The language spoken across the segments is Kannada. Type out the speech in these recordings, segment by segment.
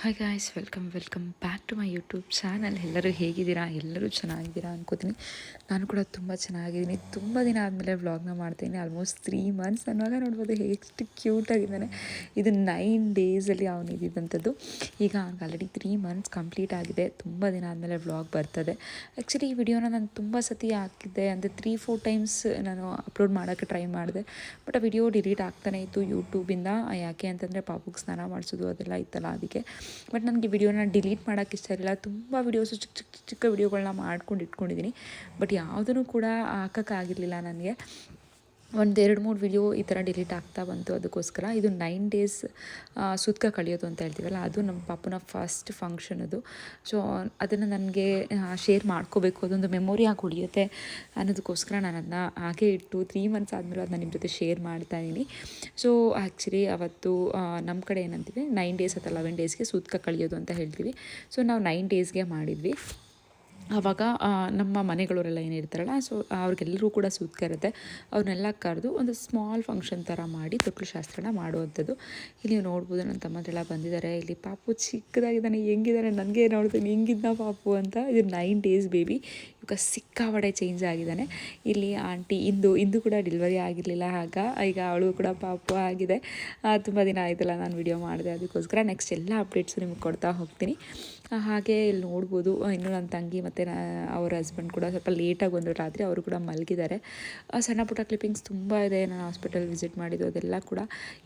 Hi guys welcome welcome back to my YouTube channel ಎಲ್ಲರೂ ಹೇಗಿದ್ದೀರಾ? ಎಲ್ಲರೂ ಚೆನ್ನಾಗಿದ್ದೀರಾ ಅನ್ಕೋತೀನಿ. ನಾನು ಕೂಡ ತುಂಬ ಚೆನ್ನಾಗಿದ್ದೀನಿ. ತುಂಬ ದಿನ ಆದಮೇಲೆ ವ್ಲಾಗ್ನ ಮಾಡ್ತೀನಿ. ಆಲ್ಮೋಸ್ಟ್ ತ್ರೀ ಮಂತ್ಸ್ ಅನ್ನುವಾಗ ನೋಡ್ಬೋದು ಎಷ್ಟು ಕ್ಯೂಟಾಗಿದ್ದಾನೆ ಇದು ನೈನ್ ಡೇಸಲ್ಲಿ ಅವನು ಇದ್ದಿದ್ದಂಥದ್ದು. ಈಗ ಅವ್ನಿಗೆ ಆಲ್ರೆಡಿ ತ್ರೀ ಮಂತ್ಸ್ ಕಂಪ್ಲೀಟ್ ಆಗಿದೆ. ತುಂಬ ದಿನ ಆದಮೇಲೆ ವ್ಲಾಗ್ ಬರ್ತದೆ. ಆ್ಯಕ್ಚುಲಿ ಈ ವಿಡಿಯೋನ ನಾನು ತುಂಬ ಸತಿ ಹಾಕಿದ್ದೆ. ಅಂದರೆ ತ್ರೀ ಫೋರ್ ಟೈಮ್ಸ್ ನಾನು ಅಪ್ಲೋಡ್ ಮಾಡೋಕ್ಕೆ ಟ್ರೈ ಮಾಡಿದೆ. ಬಟ್ ಆ ವಿಡಿಯೋ ಡಿಲೀಟ್ ಆಗ್ತಾನೆ ಇತ್ತು ಯೂಟ್ಯೂಬಿಂದ ಯಾಕೆ ಅಂತಂದರೆ ಪಾಪುಗೆ ಸ್ನಾನ ಮಾಡಿಸೋದು ಅದೆಲ್ಲ ಇತ್ತಲ್ಲ ಅದಕ್ಕೆ. ಬಟ್ ನನಗೆ ವಿಡಿಯೋನ ಡಿಲೀಟ್ ಮಾಡೋಕ್ಕೆ ಇಷ್ಟ ಇರಲಿಲ್ಲ. ತುಂಬ ವಿಡಿಯೋಸು ಚಿಕ್ಕ ಚಿಕ್ಕ ಚಿಕ್ಕ ವಿಡಿಯೋಗಳನ್ನ ಮಾಡ್ಕೊಂಡು ಇಟ್ಕೊಂಡಿದ್ದೀನಿ. ಬಟ್ ಯಾವುದನ್ನು ಕೂಡ ಹಾಕೋಕ್ಕಾಗಿರಲಿಲ್ಲ ನನಗೆ. ಒಂದು ಎರಡು ಮೂರು ವಿಡಿಯೋ ಈ ಥರ ಡಿಲೀಟ್ ಆಗ್ತಾ ಬಂತು ಅದಕ್ಕೋಸ್ಕರ. ಇದು ನೈನ್ ಡೇಸ್ ಸುತ್ಕ ಕಳೆಯೋದು ಅಂತ ಹೇಳ್ತೀವಲ್ಲ, ಅದು ನಮ್ಮ ಪಾಪನ ಫಸ್ಟ್ ಫಂಕ್ಷನ್ ಅದು. ಸೊ ಅದನ್ನು ನನಗೆ ಶೇರ್ ಮಾಡ್ಕೋಬೇಕು, ಅದೊಂದು ಮೆಮೊರಿ ಆಗಿ ಉಳಿಯುತ್ತೆ ಅನ್ನೋದಕ್ಕೋಸ್ಕರ ನಾನು ಅದನ್ನ ಹಾಗೆ ಇಟ್ಟು ತ್ರೀ ಮಂತ್ಸ್ ಆದಮೇಲೆ ಅದನ್ನ ನಿಮ್ಮ ಜೊತೆ ಶೇರ್ ಮಾಡ್ತಾ ಇದ್ದೀನಿ ಸೊ ಆ್ಯಕ್ಚುಲಿ ಅವತ್ತು ನಮ್ಮ ಕಡೆ ಏನಂತೀವಿ ನೈನ್ ಡೇಸ್ ಅಥವಾ ಲೆವೆನ್ ಡೇಸ್ಗೆ ಸೂತ್ಕ ಕಳಿಯೋದು ಅಂತ ಹೇಳ್ತೀವಿ. ಸೊ ನಾವು ನೈನ್ ಡೇಸ್ಗೆ ಮಾಡಿದ್ವಿ. ಆವಾಗ ನಮ್ಮ ಮನೆಗಳವರೆಲ್ಲ ಏನಿರ್ತಾರಲ್ಲ, ಸೊ ಅವ್ರಿಗೆಲ್ಲರೂ ಕೂಡ ಸೂತ್ಕ ಇರುತ್ತೆ. ಅವ್ರನ್ನೆಲ್ಲ ಕರೆದು ಒಂದು ಸ್ಮಾಲ್ ಫಂಕ್ಷನ್ ಥರ ಮಾಡಿ ತೊಟ್ಲು ಶಾಸ್ತ್ರನ ಮಾಡುವಂಥದ್ದು. ಇಲ್ಲಿ ನೀವು ನೋಡ್ಬೋದು, ನನ್ನ ತಮ್ಮದೆಲ್ಲ ಬಂದಿದ್ದಾರೆ. ಇಲ್ಲಿ ಪಾಪು ಚಿಕ್ಕದಾಗಿದ್ದಾನೆ, ಹೆಂಗಿದ್ದಾನೆ, ನನಗೆ ನೋಡ್ತೀನಿ ಹೆಂಗಿದ್ದ ಪಾಪು ಅಂತ. ಇದು ನೈನ್ ಡೇಸ್ ಬೇಬಿ ಇವಾಗ ಸಿಕ್ಕಾಪಡೆ ಚೇಂಜ್ ಆಗಿದ್ದಾನೆ. ಇಲ್ಲಿ ಆಂಟಿ ಇಂದು ಇಂದು ಕೂಡ ಡೆಲಿವರಿ ಆಗಿರಲಿಲ್ಲ ಆಗ. ಈಗ ಅವಳು ಕೂಡ ಪಾಪು ಆಗಿದೆ. ತುಂಬ ದಿನ ಆಯ್ತಲ್ಲ, ನಾನು ವಿಡಿಯೋ ಮಾಡಿದೆ. ಅದಕ್ಕೋಸ್ಕರ ನೆಕ್ಸ್ಟ್ ಎಲ್ಲ ಅಪ್ಡೇಟ್ಸು ನಿಮ್ಗೆ ಕೊಡ್ತಾ ಹೋಗ್ತೀನಿ. ಹಾಗೆ ಇಲ್ಲಿ ನೋಡ್ಬೋದು. ಇನ್ನು ನನ್ನ ತಂಗಿ ಮತ್ತು ಅವ್ರ ಹಸ್ಬೆಂಡ್ ಕೂಡ ಸ್ವಲ್ಪ ಲೇಟಾಗಿ ಬಂದರು ರಾತ್ರಿ ಅವರು ಕೂಡ ಮಲಗಿದ್ದಾರೆ. ಸಣ್ಣ ಪುಟ್ಟ ಕ್ಲಿಪ್ಪಿಂಗ್ಸ್ ತುಂಬ ಇದೆ. ನಾನು ಹಾಸ್ಪಿಟಲ್ ವಿಸಿಟ್ ಮಾಡಿದ್ದು ಅದೆಲ್ಲ ಕೂಡ.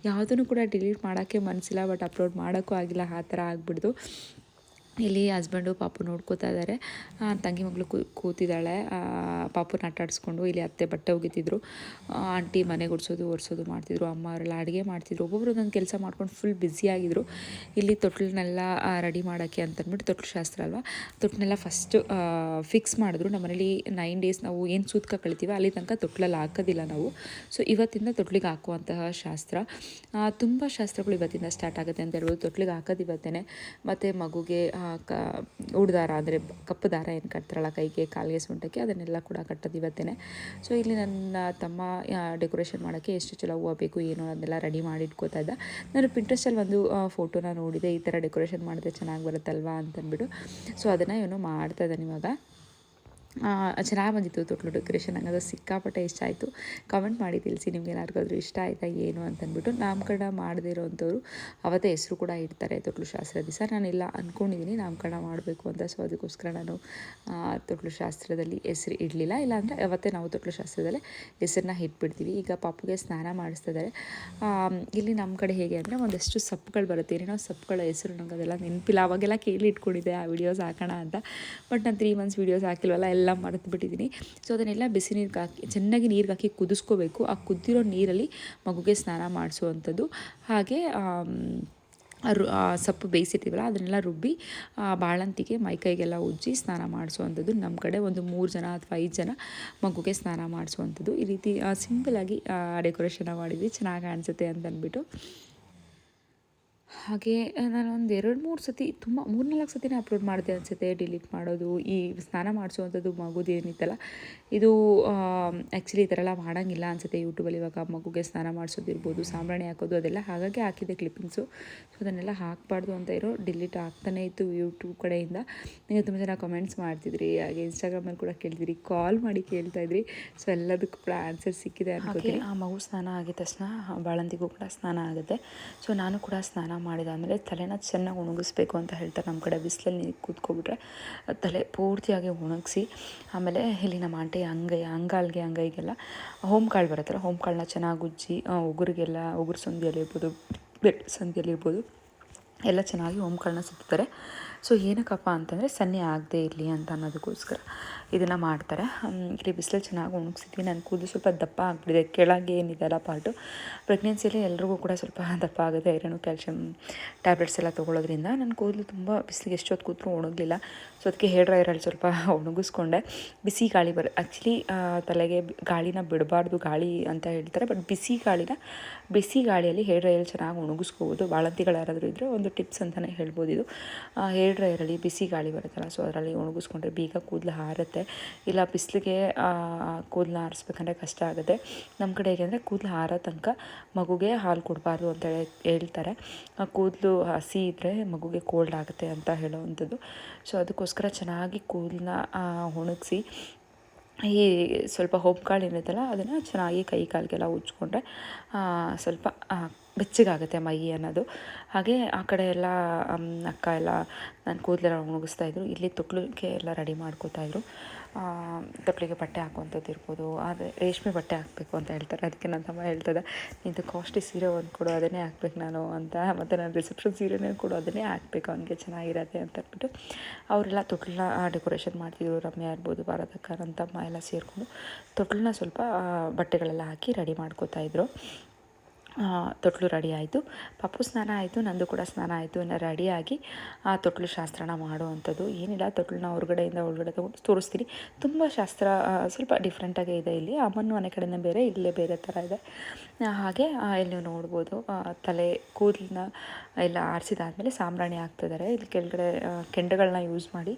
ಯಾವುದನ್ನು ಕೂಡ ಡಿಲೀಟ್ ಮಾಡೋಕ್ಕೆ ಮನಸ್ಸಿಲ್ಲ ಬಟ್ ಅಪ್ಲೋಡ್ ಮಾಡೋಕ್ಕೂ ಆಗಿಲ್ಲ. ಆ ಥರ ಆಗ್ಬಿಡ್ದು. ಇಲ್ಲಿ ಹಸ್ಬೆಂಡು ಪಾಪು ನೋಡ್ಕೋತಾ ಇದ್ದಾರೆ ತಂಗಿ ಮಗಳು ಕೂತಿದ್ದಾಳೆ. ಪಾಪುನ ಆಟಾಡಿಸ್ಕೊಂಡು ಇಲ್ಲಿ ಅತ್ತೆ ಬಟ್ಟೆ ಒಗಿತಿದ್ರು. ಆಂಟಿ ಮನೆ ಗುಡಿಸೋದು, ಒರೆಸೋದು ಮಾಡ್ತಿದ್ರು. ಅಮ್ಮ ಅವರೆಲ್ಲ ಅಡುಗೆ ಮಾಡ್ತಿದ್ರು. ಒಬ್ಬೊಬ್ರು ಒಂದೊಂದು ಕೆಲಸ ಮಾಡ್ಕೊಂಡು ಫುಲ್ ಬ್ಯುಸಿಯಾಗಿದ್ದರು ಇಲ್ಲಿ ತೊಟ್ಲನ್ನೆಲ್ಲ ರೆಡಿ ಮಾಡೋಕ್ಕೆ ಅಂತಂದ್ಬಿಟ್ಟು ತೊಟ್ಲು ಶಾಸ್ತ್ರ ಅಲ್ವಾ? ತೊಟ್ಲನ್ನೆಲ್ಲ ಫಸ್ಟ್ ಫಿಕ್ಸ್ ಮಾಡಿದ್ರು. ನಮ್ಮ ಮನೇಲಿ ನೈನ್ ಡೇಸ್ ನಾವು ಏನು ಸೂತ್ಕ ಕಳಿತೀವಿ ಅಲ್ಲಿ ತನಕ ತೊಟ್ಲಲ್ಲಿ ಹಾಕೋದಿಲ್ಲ ನಾವು. ಸೊ ಇವತ್ತಿಂದ ತೊಟ್ಲಿಗೆ ಹಾಕುವಂತಹ ಶಾಸ್ತ್ರ. ತುಂಬ ಶಾಸ್ತ್ರಗಳು ಇವತ್ತಿಂದ ಸ್ಟಾರ್ಟ್ ಆಗುತ್ತೆ ಅಂತ ಹೇಳ್ಬೋದು. ತೊಟ್ಲಿಗೆ ಹಾಕೋದು ಇವತ್ತೇ ಮತ್ತು ಮಗುಗೆ ಕ, ಉಡ್ದಾರ ಅಂದರೆ ಕಪ್ಪು ದಾರ ಏನು ಕಟ್ತಾರಲ್ಲ ಕೈಗೆ, ಕಾಲಿಗೆ, ಸೊಂಟಕ್ಕೆ, ಅದನ್ನೆಲ್ಲ ಕೂಡ ಕಟ್ಟೋದು ಇವತ್ತೇ ಸೊ ಇಲ್ಲಿ ನನ್ನ ತಮ್ಮ ಡೆಕೋರೇಷನ್ ಮಾಡೋಕ್ಕೆ ಎಷ್ಟು ಚಲೋ ಹೂವು ಬೇಕು, ಏನು ಅದನ್ನೆಲ್ಲ ರೆಡಿ ಮಾಡಿ ಇಟ್ಕೋತಾ ಇದ್ದ. ನಾನು ಪಿಂಟ್ರೆಸ್ಟಲ್ಲಿ ಒಂದು ಫೋಟೋನ ನೋಡಿದೆ, ಈ ಥರ ಡೆಕೋರೇಷನ್ ಮಾಡಿದ್ರೆ ಚೆನ್ನಾಗಿ ಬರುತ್ತಲ್ವಾ ಅಂತಂದ್ಬಿಟ್ಟು. ಸೊ ಅದನ್ನು ಇವನು ಮಾಡ್ತಾ ಇದ್ದಾನೆ ಇವಾಗ. ಚೆನ್ನಾಗಿ ಬಂದಿತ್ತು ತೊಟ್ಲು ಡೆಕೋರೇಷನ್ ನಂಗೆ ಅದು ಸಿಕ್ಕಾಪಟ್ಟೆ ಇಷ್ಟ ಆಯಿತು. ಕಮೆಂಟ್ ಮಾಡಿ ತಿಳಿಸಿ ನಿಮ್ಗೆ ಏನಾರ್ಗಾದ್ರೂ ಇಷ್ಟ ಆಯಿತಾ ಏನು ಅಂತಂದ್ಬಿಟ್ಟು ನಾಮಕರಣ ಮಾಡದೇ ಇರೋವಂಥವ್ರು ಅವತ್ತೇ ಹೆಸರು ಕೂಡ ಇಡ್ತಾರೆ ತೊಟ್ಲು ಶಾಸ್ತ್ರ ದಿವಸ ಇಲ್ಲ ಅಂದ್ಕೊಂಡಿದ್ದೀನಿ ನಾಮಕರಣ ಮಾಡಬೇಕು ಅಂತ. ಸೊ ಅದಕ್ಕೋಸ್ಕರ ನಾನು ತೊಟ್ಲು ಶಾಸ್ತ್ರದಲ್ಲಿ ಹೆಸರು ಇಡಲಿಲ್ಲ. ಇಲ್ಲಾಂದರೆ ಅವತ್ತೇ ನಾವು ತೊಟ್ಲು ಶಾಸ್ತ್ರದಲ್ಲೇ ಹೆಸರನ್ನ ಇಟ್ಬಿಡ್ತೀವಿ. ಈಗ ಪಾಪುಗೆ ಸ್ನಾನ ಮಾಡಿಸ್ತಿದ್ದಾರೆ. ಇದ್ದಾರೆ ಇಲ್ಲಿ ನಮ್ಮ ಕಡೆ ಹೇಗೆ ಅಂದರೆ ಒಂದಷ್ಟು ಸೊಪ್ಪುಗಳು ಬರುತ್ತೆ. ಏನೇನೋ ಸೊಪ್ಪುಗಳ ಹೆಸರು ನಂಗೆ ಅದೆಲ್ಲ ನೆನಪಿಲ್ಲ. ಅವಾಗೆಲ್ಲ ಕೇಳಿ ಇಟ್ಕೊಂಡಿದ್ದೆ, ಆ ವಿಡಿಯೋಸ್ ಹಾಕೋಣ ಅಂತ. ಬಟ್ ನಾನು ತ್ರೀ ಮಂತ್ಸ್ ವೀಡಿಯೋಸ್ ಹಾಕಿಲ್ವಲ್ಲ ಮರೆತು ಬಿಟ್ಟಿದ್ದೀನಿ. ಸೊ ಅದನ್ನೆಲ್ಲ ಬಿಸಿ ನೀರಿಗೆ ಹಾಕಿ, ಚೆನ್ನಾಗಿ ನೀರಿಗೆ ಹಾಕಿ ಕುದಿಸ್ಕೋಬೇಕು. ಆ ಕುದ್ದಿರೋ ನೀರಲ್ಲಿ ಮಗುಗೆ ಸ್ನಾನ ಮಾಡಿಸುವಂಥದ್ದು. ಹಾಗೆ ರು ಸೊಪ್ಪು ಬೇಯಿಸಿರ್ತೀವಲ್ಲ, ಅದನ್ನೆಲ್ಲ ರುಬ್ಬಿ ಬಾಳಂತಿಗೆ ಮೈಕೈಗೆಲ್ಲ ಉಜ್ಜಿ ಸ್ನಾನ ಮಾಡಿಸುವಂಥದ್ದು. ನಮ್ಮ ಕಡೆ ಒಂದು ಮೂರು ಜನ ಅಥವಾ ಐದು ಜನ ಮಗುಗೆ ಸ್ನಾನ ಮಾಡಿಸುವಂಥದ್ದು. ಈ ರೀತಿ ಸಿಂಪಲಾಗಿ ಡೆಕೋರೇಷನ್ ಮಾಡಿದ್ವಿ. ಚೆನ್ನಾಗಿ ಕಾಣಿಸುತ್ತೆ ಅಂತ ಅಂದ್ಬಿಟ್ಟು ಹಾಗೆ ನಾನು ಒಂದು ಎರಡು ಮೂರು ಸತಿ, ತುಂಬ ಮೂರ್ನಾಲ್ಕು ಸತಿನೇ ಅಪ್ಲೋಡ್ ಮಾಡಿದೆ ಅನಿಸುತ್ತೆ ಡಿಲೀಟ್ ಮಾಡೋದು, ಈ ಸ್ನಾನ ಮಾಡಿಸುವಂಥದ್ದು ಮಗುದು ಏನಿತ್ತಲ್ಲ, ಇದು ಆ್ಯಕ್ಚುಲಿ ಈ ಥರ ಎಲ್ಲ ಮಾಡೋಂಗಿಲ್ಲ ಅನಿಸುತ್ತೆ ಯೂಟ್ಯೂಬಲ್ಲಿ ಇವಾಗ ಮಗುಗೆ ಸ್ನಾನ ಮಾಡಿಸೋದಿರ್ಬೋದು, ಸಾಂಬ್ರಾಣಿ ಹಾಕೋದು ಅದೆಲ್ಲ ಹಾಗಾಗಿ ಹಾಕಿದೆ ಕ್ಲಿಪ್ಪಿಂಗ್ಸು ಸೊ ಅದನ್ನೆಲ್ಲ ಹಾಕಬಾರ್ದು ಅಂತ ಇರೋ ಡಿಲೀಟ್ ಆಗ್ತಾನೆ ಇತ್ತು ಯೂಟ್ಯೂಬ್ ಕಡೆಯಿಂದ. ನೀವು ತುಂಬ ಜನ ಕಮೆಂಟ್ಸ್ ಮಾಡ್ತಿದ್ರಿ, ಹಾಗೆ ಇನ್ಸ್ಟಾಗ್ರಾಮಲ್ಲಿ ಕೂಡ ಕೇಳ್ತಿದ್ರಿ ಕಾಲ್ ಮಾಡಿ ಕೇಳ್ತಾ ಇದ್ರಿ. ಸೊ ಎಲ್ಲದಕ್ಕೂ ಕೂಡ ಆನ್ಸರ್ ಸಿಕ್ಕಿದೆ ಹಾಗೆ, ಆ ಮಗು ಸ್ನಾನ ಆಗಿದ ತಕ್ಷಣ ಬಾಳಂತಿಗೂ ಕೂಡ ಸ್ನಾನ ಆಗುತ್ತೆ. ಸೊ ನಾನು ಕೂಡ ಸ್ನಾನ ಮಾಡಿದಾದಮೇಲೆ ತಲೆನ ಚೆನ್ನಾಗಿ ಒಣಗಿಸ್ಬೇಕು ಅಂತ ಹೇಳ್ತಾರೆ. ನಮ್ಮ ಕಡೆ ಬಿಸಿಲಲ್ಲಿ ನೀರು ಕೂತ್ಕೊಬಿಟ್ರೆ ತಲೆ ಪೂರ್ತಿಯಾಗಿ ಒಣಗಿಸಿ, ಆಮೇಲೆ ಇಲ್ಲಿ ನಮ್ಮ ಆಂಟಿ ಅಂಗೈ ಅಂಗಾಲ್ಗೆ ಅಂಗೈಗೆಲ್ಲ ಹೋಮ್ ಕಾಳು ಬರುತ್ತಲ್ಲ ಹೋಮ್ ಕಾಳನ್ನ ಚೆನ್ನಾಗಿ ಉಜ್ಜಿ ಉಗುರಿಗೆಲ್ಲ ಉಗುರು ಸಂದಿಯಲ್ಲಿರ್ಬೋದು ಬೆಟ್ಟ ಬೆಟ್ ಸಂದಿಯಲ್ಲಿ ಇರ್ಬೋದು ಎಲ್ಲ ಚೆನ್ನಾಗಿ ಹೋಮ್ಗಳನ್ನ ಸುತ್ತಾರೆ. ಸೊ ಏನಕ್ಕಪ್ಪ ಅಂತಂದರೆ ಸನ್ನೆ ಆಗದೆ ಇರಲಿ ಅಂತ ಅನ್ನೋದಕ್ಕೋಸ್ಕರ. ಇದನ್ನು ಮಾಡ್ತಾರೆ. ಇಲ್ಲಿ ಬಿಸಿಲಲ್ಲಿ ಚೆನ್ನಾಗಿ ಒಣಗಿಸಿದ್ವಿ ನನ್ನ ಕೂದಲು ಸ್ವಲ್ಪ ದಪ್ಪ ಆಗಿಬಿಟ್ಟಿದೆ. ಕೆಳಗೆ ಏನಿದೆಲ್ಲ ಪಾರ್ಟು ಪ್ರೆಗ್ನೆನ್ಸಿಯಲ್ಲಿ ಎಲ್ರಿಗೂ ಕೂಡ ಸ್ವಲ್ಪ ದಪ್ಪ ಆಗುತ್ತೆ. ಐರನು ಕ್ಯಾಲ್ಶಿಯಮ್ ಟ್ಯಾಬ್ಲೆಟ್ಸ್ ಎಲ್ಲ ತೊಗೊಳೋದ್ರಿಂದ ನನ್ನ ಕೂದಲು ತುಂಬ ಬಿಸಿಲಿಗೆ ಎಷ್ಟೊತ್ತು ಕೂತರೂ ಒಣಗಲಿಲ್ಲ. ಸೊ ಅದಕ್ಕೆ ಹೇರ್ ಡ್ರೈಯರಲ್ಲಿ ಸ್ವಲ್ಪ ಒಣಗಿಸ್ಕೊಂಡೆ. ಬಿಸಿ ಗಾಳಿ ಬರ ಆ್ಯಕ್ಚುಲಿ ತಲೆಗೆ ಗಾಳಿನ ಬಿಡಬಾರ್ದು, ಗಾಳಿ ಅಂತ ಹೇಳ್ತಾರೆ. ಬಟ್ ಬಿಸಿ ಗಾಳಿನ, ಬಿಸಿ ಗಾಳಿಯಲ್ಲಿ ಹೇರ್ ಡ್ರೈಯಲ್ಲಿ ಚೆನ್ನಾಗಿ ಒಣಗಿಸ್ಕೋಬೋದು. ಬಾಳಂತಿಗಳು ಯಾರಾದರೂ ಇದ್ದರೆ ಒಂದು ಟಿಪ್ಸ್ ಅಂತಲೇ ಹೇಳ್ಬೋದು ಇದು. ಹೇರ್ ಡ್ರೈಯರಲ್ಲಿ ಬಿಸಿ ಗಾಳಿ ಬರುತ್ತಲ್ಲ ಸೊ ಅದರಲ್ಲಿ ಒಣಗಿಸ್ಕೊಂಡ್ರೆ ಬೇಗ ಕೂದಲು ಹಾರುತ್ತೆ. ಇಲ್ಲ ಬಿಸಿಲಿಗೆ ಕೂದಲು ಆರಿಸ್ಬೇಕಂದ್ರೆ ಕಷ್ಟ ಆಗುತ್ತೆ. ನಮ್ಮ ಕಡೆ ಹೇಗೆ ಅಂದರೆ ಕೂದಲು ಹಾರೋ ತನಕ ಮಗುಗೆ ಹಾಲು ಕೊಡಬಾರ್ದು ಅಂತ ಹೇಳಿ ಹೇಳ್ತಾರೆ. ಕೂದಲು ಹಸಿ ಇದ್ದರೆ ಮಗುಗೆ ಕೋಲ್ಡ್ ಆಗುತ್ತೆ ಅಂತ ಹೇಳೋವಂಥದ್ದು. ಸೊ ಅದಕ್ಕೋಸ್ಕರ ಚೆನ್ನಾಗಿ ಕೂದಲನ್ನ ಒಣಗಿಸಿ, ಈ ಸ್ವಲ್ಪ ಕಾಳು ಇರುತ್ತಲ್ಲ ಅದನ್ನು ಚೆನ್ನಾಗಿ ಕೈ ಕಾಲಿಗೆಲ್ಲ ಉಜ್ಕೊಂಡ್ರೆ ಸ್ವಲ್ಪ ಬೆಚ್ಚಗಾಗುತ್ತೆ ಮೈ ಅನ್ನೋದು. ಹಾಗೆ ಆ ಕಡೆ ಎಲ್ಲ ಅಕ್ಕ ಎಲ್ಲ ನನ್ನ ಕೂದಲೆಲ್ಲ ಒಣಗಿಸ್ತಾಯಿದ್ರು ಇಲ್ಲಿ ತೊಕ್ಲಿಗೆ ಎಲ್ಲ ರೆಡಿ ಮಾಡ್ಕೋತಾಯಿದ್ರು ತೊಕ್ಲಿಗೆ ಬಟ್ಟೆ ಹಾಕುವಂಥದ್ದು ಇರ್ಬೋದು. ಆದರೆ ರೇಷ್ಮೆ ಬಟ್ಟೆ ಹಾಕಬೇಕು ಅಂತ ಹೇಳ್ತಾರೆ. ಅದಕ್ಕೆ ನನ್ನ ತಮ್ಮ ಹೇಳ್ತದೆ, ನಿಂದು ಕಾಸ್ಟ್ಲಿ ಸೀರೆ ಒಂದು ಕೊಡು, ಅದನ್ನೇ ಹಾಕ್ಬೇಕು ನಾನು ಅಂತ. ಮತ್ತು ನಾನು ರಿಸೆಪ್ಷನ್ ಸೀರೆನೇ ಕೊಡು, ಅದನ್ನೇ ಹಾಕ್ಬೇಕು. ಅವನಿಗೆ ಚೆನ್ನಾಗಿರತ್ತೆ ಅಂತ ಹೇಳ್ಬಿಟ್ಟು ಅವರೆಲ್ಲ ತೊಟ್ಲನ್ನ ಡೆಕೋರೇಷನ್ ಮಾಡ್ತಿದ್ರು. ರಮ್ಯ ಇರ್ಬೋದು, ಭಾರತಕ್ಕ ನನ್ನ ತಮ್ಮ ಎಲ್ಲ ಸೇರಿಕೊಂಡು ತೊಟ್ಲನ್ನ ಸ್ವಲ್ಪ ಬಟ್ಟೆಗಳೆಲ್ಲ ಹಾಕಿ ರೆಡಿ ಮಾಡ್ಕೋತಾಯಿದ್ರು ತೊಟ್ಲು ರೆಡಿ ಆಯಿತು. ಪಪ್ಪು ಸ್ನಾನ ಆಯಿತು, ನಂದು ಕೂಡ ಸ್ನಾನ ಆಯಿತು. ಇನ್ನು ರೆಡಿಯಾಗಿ ಆ ತೊಟ್ಲು ಶಾಸ್ತ್ರನ ಮಾಡುವಂಥದ್ದು. ಏನಿಲ್ಲ, ತೊಟ್ಲನ್ನ ಹೊರಗಡೆಯಿಂದ ಒಳಗಡೆ ತೊಗೊಂಡು ತೋರಿಸ್ತೀನಿ. ತುಂಬ ಶಾಸ್ತ್ರ ಸ್ವಲ್ಪ ಡಿಫ್ರೆಂಟಾಗೇ ಇದೆ ಇಲ್ಲಿ. ಅಮ್ಮನೂ ಮನೆ ಕಡೆನೇ ಬೇರೆ, ಇಲ್ಲೇ ಬೇರೆ ಥರ ಇದೆ. ಹಾಗೆ ಇಲ್ಲಿ ನೀವು ನೋಡ್ಬೋದು ತಲೆ ಕೂದಲನ್ನ ಎಲ್ಲ ಆರಿಸಿದಾದಮೇಲೆ ಸಾಂಬ್ರಾಣಿ ಹಾಕ್ತಿದ್ದಾರೆ ಇಲ್ಲಿ ಕೆಳಗಡೆ ಕೆಂಡಗಳನ್ನ ಯೂಸ್ ಮಾಡಿ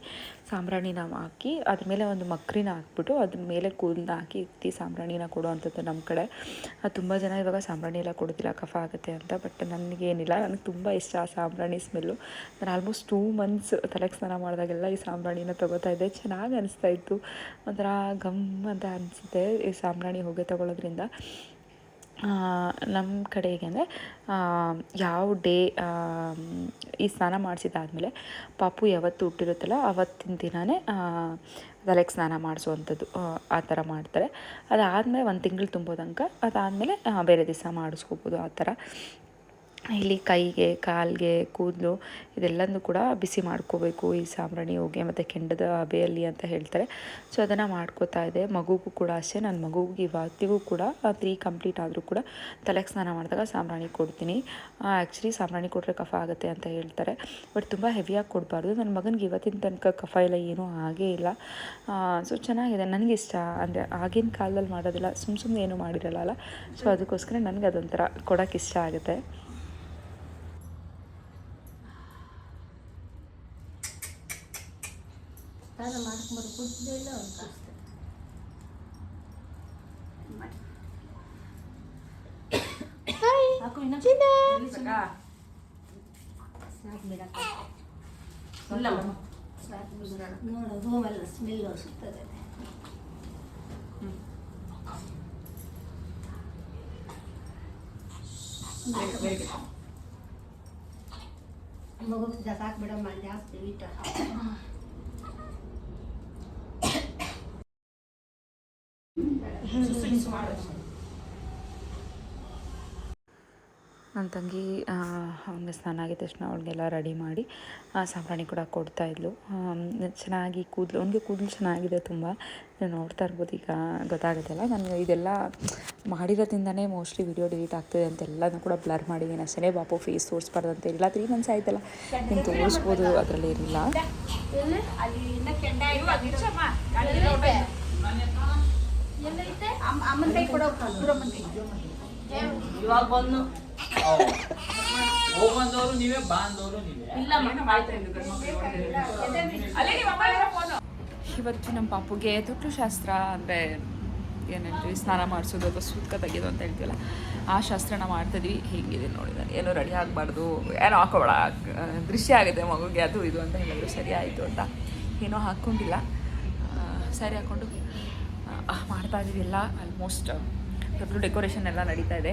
ಸಾಂಬ್ರಾಣಿನ ಹಾಕಿ, ಅದ್ರ ಮೇಲೆ ಒಂದು ಮಕ್ರಿನ ಹಾಕ್ಬಿಟ್ಟು, ಅದ್ರ ಮೇಲೆ ಕೂದಲನ್ನ ಹಾಕಿ ಎತ್ತಿ ಸಾಂಬ್ರಾಣಿನ ಕೊಡುವಂಥದ್ದು ನಮ್ಮ ಕಡೆ. ತುಂಬ ಜನ ಇವಾಗ ಸಾಂಬ್ರಾಣಿ ಎಲ್ಲ ಕೊಡೋದಿಲ್ಲ ಕಫ ಆಗುತ್ತೆ ಅಂತ ಬಟ್ ನನಗೇನಿಲ್ಲ. ನನಗೆ ತುಂಬ ಇಷ್ಟ ಆ ಸಾಂಬ್ರಾಣಿ ಸ್ಮೆಲ್ಲು ನಾನು ಆಲ್ಮೋಸ್ಟ್ ಟೂ ಮಂತ್ಸ್ ತಲೆಗೆ ಸ್ನಾನ ಮಾಡಿದಾಗೆಲ್ಲ ಈ ಸಾಂಬ್ರಾಣಿನ ತೊಗೋತಾ ಇದ್ದೆ. ಚೆನ್ನಾಗಿ ಅನಿಸ್ತಾ ಇತ್ತು. ಒಂಥರ ಗಮ್ ಅಂತ ಅನಿಸುತ್ತೆ ಈ ಸಾಂಬ್ರಾಣಿ ಹೊಗೆ ತಗೊಳ್ಳೋದ್ರಿಂದ ನಮ್ಮ ಕಡೆಗೆ ಅಂದರೆ ಯಾವ ಡೇ ಈ ಸ್ನಾನ ಮಾಡಿಸಿದಾದ್ಮೇಲೆ ಪಾಪು ಯಾವತ್ತು ಹುಟ್ಟಿರುತ್ತಲ್ಲ ಆವತ್ತಿನ ದಿನವೇ ತಲೆಗೆ ಸ್ನಾನ ಮಾಡಿಸುವಂಥದ್ದು, ಆ ಥರ ಮಾಡ್ತಾರೆ. ಅದಾದಮೇಲೆ ಒಂದು ತಿಂಗಳು ತುಂಬೋ ತನಕ ಅದಾದಮೇಲೆ ಬೇರೆ ದಿವಸ ಮಾಡಿಸ್ಕೋಬೋದು ಆ ಥರ. ಇಲ್ಲಿ ಕೈಗೆ, ಕಾಲಿಗೆ, ಕೂದಲು ಇದೆಲ್ಲನೂ ಕೂಡ ಬಿಸಿ ಮಾಡ್ಕೋಬೇಕು ಈ ಸಾಂಬ್ರಾಣಿ ಹೋಗಿ ಮತ್ತು ಕೆಂಡದ ಹಬೆಯಲ್ಲಿ ಅಂತ ಹೇಳ್ತಾರೆ. ಸೊ ಅದನ್ನು ಮಾಡ್ಕೋತಾ ಇದೆ. ಮಗುಗೂ ಕೂಡ ಅಷ್ಟೇ. ನನ್ನ ಮಗುಗೆ ಇವತ್ತಿಗೂ ಕೂಡ ತ್ರೀ ಕಂಪ್ಲೀಟ್ ಆದರೂ ಕೂಡ ತಲೆಗೆ ಸ್ನಾನ ಮಾಡಿದಾಗ ಸಾಂಬ್ರಾಣಿ ಕೊಡ್ತೀನಿ. ಆ್ಯಕ್ಚುಲಿ ಸಾಂಬ್ರಾಣಿ ಕೊಟ್ಟರೆ ಕಫ ಆಗುತ್ತೆ ಅಂತ ಹೇಳ್ತಾರೆ. ಬಟ್ ತುಂಬ ಹೆವಿಯಾಗಿ ಕೊಡಬಾರ್ದು. ನನ್ನ ಮಗನಿಗೆ ಇವತ್ತಿನ ತನಕ ಕಫ ಎಲ್ಲ ಏನೂ ಆಗೇ ಇಲ್ಲ. ಸೊ ಚೆನ್ನಾಗಿದೆ. ನನಗೆ ಇಷ್ಟ. ಅಂದರೆ ಆಗಿನ ಕಾಲದಲ್ಲಿ ಮಾಡೋದಿಲ್ಲ. ಸುಮ್ಮ ಸುಮ್ಮನೆ ಏನೂ ಮಾಡಿರಲ್ಲ ಸೊ ಅದಕ್ಕೋಸ್ಕರ ನನಗೆ ಅದೊಂಥರ ಕೊಡೋಕೆ ಇಷ್ಟ ಆಗುತ್ತೆ. ಸ್ನಾನ ಮಾಡ್ಕೊಂಬರು ಕುಡಿದೇ ಇಲ್ಲ? ಅವ್ರು ಬಿಡೋಣ ನೋಡು ರೂಮೆಲ್ಲ ಸ್ಮೆಲ್ ಸುತ್ತದೆ. ಮಗು ಜಾಸ್ತಿ ಹಾಕ್ಬಿಡಮ್ಮ ಜಾಸ್ತಿ ವೀಟ ನನ್ನ ತಂಗಿ ಅವನಿಗೆ ಸ್ನಾನ ಆಗಿದ ತಕ್ಷಣ ಅವಳಿಗೆಲ್ಲ ರೆಡಿ ಮಾಡಿ ಸಾಂಬ್ರಾಣಿ ಕೂಡ ಕೊಡ್ತಾಯಿದ್ಲು ಚೆನ್ನಾಗಿ ಕೂದಲು, ಅವನಿಗೆ ಕೂದಲು ಚೆನ್ನಾಗಿದೆ ತುಂಬ. ನೋಡ್ತಾ ಇರ್ಬೋದು, ಈಗ ಗೊತ್ತಾಗುತ್ತಲ್ಲ ನಾನು ಇದೆಲ್ಲ ಮಾಡಿರೋದ್ರಿಂದನೇ ಮೋಸ್ಟ್ಲಿ ವಿಡಿಯೋ ಡಿಲೀಟ್ ಆಗ್ತದೆ ಅಂತೆಲ್ಲನೂ ಕೂಡ ಬ್ಲರ್ ಮಾಡಿದ್ದೀನಿ. ಅಷ್ಟೇ ಬಾಪು ಫೇಸ್ ತೋರಿಸ್ಬಾರ್ದು ಅಂತ ಇಲ್ಲ, ತ್ರೀ ಮಂತ್ಸ್ ಆಯ್ತಲ್ಲ. ನೀವು ತೋರಿಸ್ಬೋದು, ಅದರಲ್ಲಿ ಇರಲಿಲ್ಲ ಇವಾಗ ಬಂದು. ಹೋಗಂದವರು ನೀವೇ ಬಾಂದವರು ನೀವೇ. ಇವತ್ತು ನಮ್ಮ ಪಾಪುಗೆ ತೊಟ್ಟು ಶಾಸ್ತ್ರ ಅಂದರೆ ಏನಂತೀವಿ ಸ್ನಾನ ಮಾಡಿಸೋದು ಅಥವಾ ಸೂತ್ಕ ತೆಗೆಯೋದು ಅಂತ ಹೇಳ್ತೀವಲ್ಲ ಆ ಶಾಸ್ತ್ರನ ಮಾಡ್ತಿದ್ವಿ. ಹೇಗಿದೆ ನೋಡಿ ನಾನು ಏನೂ ರೆಡಿ ಆಗಬಾರ್ದು ಏನೋ ಹಾಕೋಬೇಡ ದೃಶ್ಯ ಆಗುತ್ತೆ ಮಗುಗೆ ಅದು ಇದು ಅಂತ ಹೇಳಿದ್ರು. ಸರಿ ಆಯಿತು ಅಂತ ಏನೋ ಹಾಕ್ಕೊಂಡಿಲ್ಲ. ಸರಿ ಹಾಕ್ಕೊಂಡು ಮಾಡ್ತಾ ಇದೀವಿ ಎಲ್ಲ. ಆಲ್ಮೋಸ್ಟ್ ದೊಡ್ಡ ಡೆಕೋರೇಷನ್ ಎಲ್ಲ ನಡೀತಾ ಇದೆ.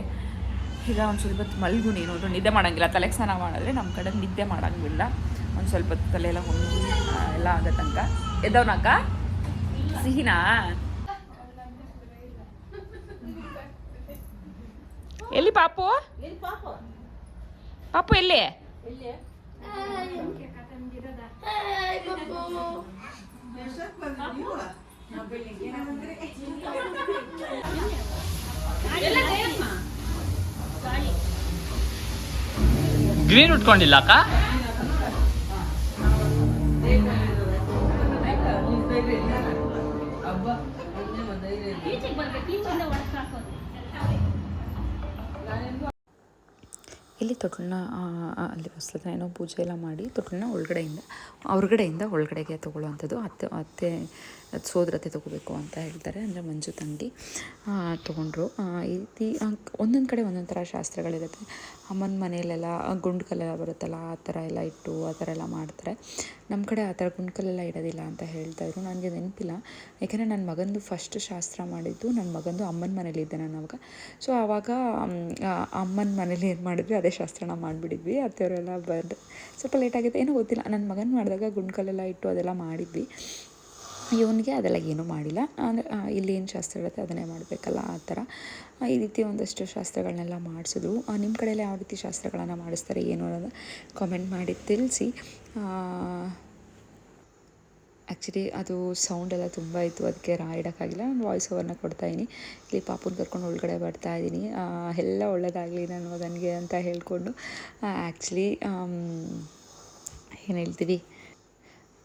ಈಗ ಒಂದು ಸ್ವಲ್ಪ ಹೊತ್ತು ಮಲ್ಗು ನೀನು. ಅದು ನಿದ್ದೆ ಮಾಡೋಂಗಿಲ್ಲ. ತಲೆಗೆ ಸ್ನಾನ ಮಾಡಿದ್ರೆ ನಮ್ಮ ಕಡೆ ನಿದ್ದೆ ಮಾಡೋಂಗಿಲ್ಲ. ಒಂದು ಸ್ವಲ್ಪ ಹೊತ್ತು ತಲೆ ಎಲ್ಲ ಹೊಂದಿ ಎಲ್ಲ ಆಗೋ ತನಕ. ಎದ್ದವನಕ್ಕ? ಸಿಹಿನಾ? ಎಲ್ಲಿ ಪಾಪು? ಪಾಪು ಎಲ್ಲಿ? ಗ್ರೀನ್ ಉಟ್ಕೊಂಡಿಲ್ಲ ಅಕ್ಕ? ಇಲ್ಲಿ ತೊಟ್ಲನ್ನ ಅಲ್ಲಿ ಹೊಸದ ಏನೋ ಪೂಜೆ ಎಲ್ಲ ಮಾಡಿ ತೊಟ್ಟಣ್ಣ ಒಳಗಡೆಯಿಂದ, ಹೊರಗಡೆಯಿಂದ ಒಳಗಡೆಗೆ ತೊಗೊಳ್ಳೋವಂಥದ್ದು. ಅತ್ತೆ ಅತ್ತೆ ಸೋದರತೆ ತೊಗೋಬೇಕು ಅಂತ ಹೇಳ್ತಾರೆ. ಅಂದರೆ ಮಂಜು ತಂಗಿ ತೊಗೊಂಡ್ರು. ರೀತಿ ಒಂದೊಂದು ಕಡೆ ಒಂದೊಂದು ಥರ ಶಾಸ್ತ್ರಗಳಿರುತ್ತೆ. ಅಮ್ಮನ ಮನೆಯಲ್ಲೆಲ್ಲ ಗುಂಡು ಕಲ್ಲೆಲ್ಲ ಬರುತ್ತಲ್ಲ, ಆ ಥರ ಎಲ್ಲ ಇಟ್ಟು ಆ ಥರ ಎಲ್ಲ ಮಾಡ್ತಾರೆ. ನಮ್ಮ ಕಡೆ ಆ ಥರ ಗುಂಡು ಕಲ್ಲೆಲ್ಲ ಇಡೋದಿಲ್ಲ ಅಂತ ಹೇಳ್ತಾಯಿದ್ರು ನನಗೆ ನೆನಪಿಲ್ಲ. ಯಾಕೆಂದರೆ ನನ್ನ ಮಗಂದು ಫಸ್ಟ್ ಶಾಸ್ತ್ರ ಮಾಡಿದ್ದು ನನ್ನ ಮಗಂದು ಅಮ್ಮನ ಮನೇಲಿ ಇದ್ದೆ ನಾನು ಅವಾಗ. ಸೊ ಆವಾಗ ಅಮ್ಮನ ಮನೇಲಿ ಏನು ಮಾಡಿದ್ವಿ, ಅದೇ ಶಾಸ್ತ್ರನ ಮಾಡಿಬಿಟ್ಟಿದ್ವಿ. ಅತ್ತೆಯವರೆಲ್ಲ ಬಂದು ಸ್ವಲ್ಪ ಲೇಟಾಗಿದೆ ಏನೋ ಗೊತ್ತಿಲ್ಲ. ನನ್ನ ಮಗನ ಮಾಡಿದಾಗ ಗುಂಡ್ಕಲ್ಲೆಲ್ಲ ಇಟ್ಟು ಅದೆಲ್ಲ ಮಾಡಿದ್ವಿ. ಇವನಿಗೆ ಅದೆಲ್ಲ ಏನೂ ಮಾಡಿಲ್ಲ. ಅಂದರೆ ಇಲ್ಲಿ ಏನು ಶಾಸ್ತ್ರ ಇರುತ್ತೆ ಅದನ್ನೇ ಮಾಡಬೇಕಲ್ಲ, ಆ ಥರ. ಈ ರೀತಿ ಒಂದಷ್ಟು ಶಾಸ್ತ್ರಗಳನ್ನೆಲ್ಲ ಮಾಡಿಸಿದ್ರು. ನಿಮ್ಮ ಕಡೆಯಲ್ಲಿ ಯಾವ ರೀತಿ ಶಾಸ್ತ್ರಗಳನ್ನು ಮಾಡಿಸ್ತಾರೆ ಏನು ಅನ್ನೋದು ಕಾಮೆಂಟ್ ಮಾಡಿ ತಿಳಿಸಿ. ಆ್ಯಕ್ಚುಲಿ ಅದು ಸೌಂಡ್ ಎಲ್ಲ ತುಂಬ ಇತ್ತು, ಅದಕ್ಕೆ ರಾ ಇಡೋಕ್ಕಾಗಿಲ್ಲ. ನಾನು ವಾಯ್ಸ್ ಓವರ್ನ ಕೊಡ್ತಾಯಿದ್ದೀನಿ ಇಲ್ಲಿ ಪಾಪುನ ಕರ್ಕೊಂಡು ಒಳಗಡೆ ಬರ್ತಾ ಇದ್ದೀನಿ. ಎಲ್ಲ ಒಳ್ಳೆಯದಾಗಲಿ ನಾನು ಮಗನಿಗೆ ಅಂತ ಹೇಳಿಕೊಂಡು. ಆ್ಯಕ್ಚುಲಿ ಏನು ಹೇಳ್ತೀವಿ?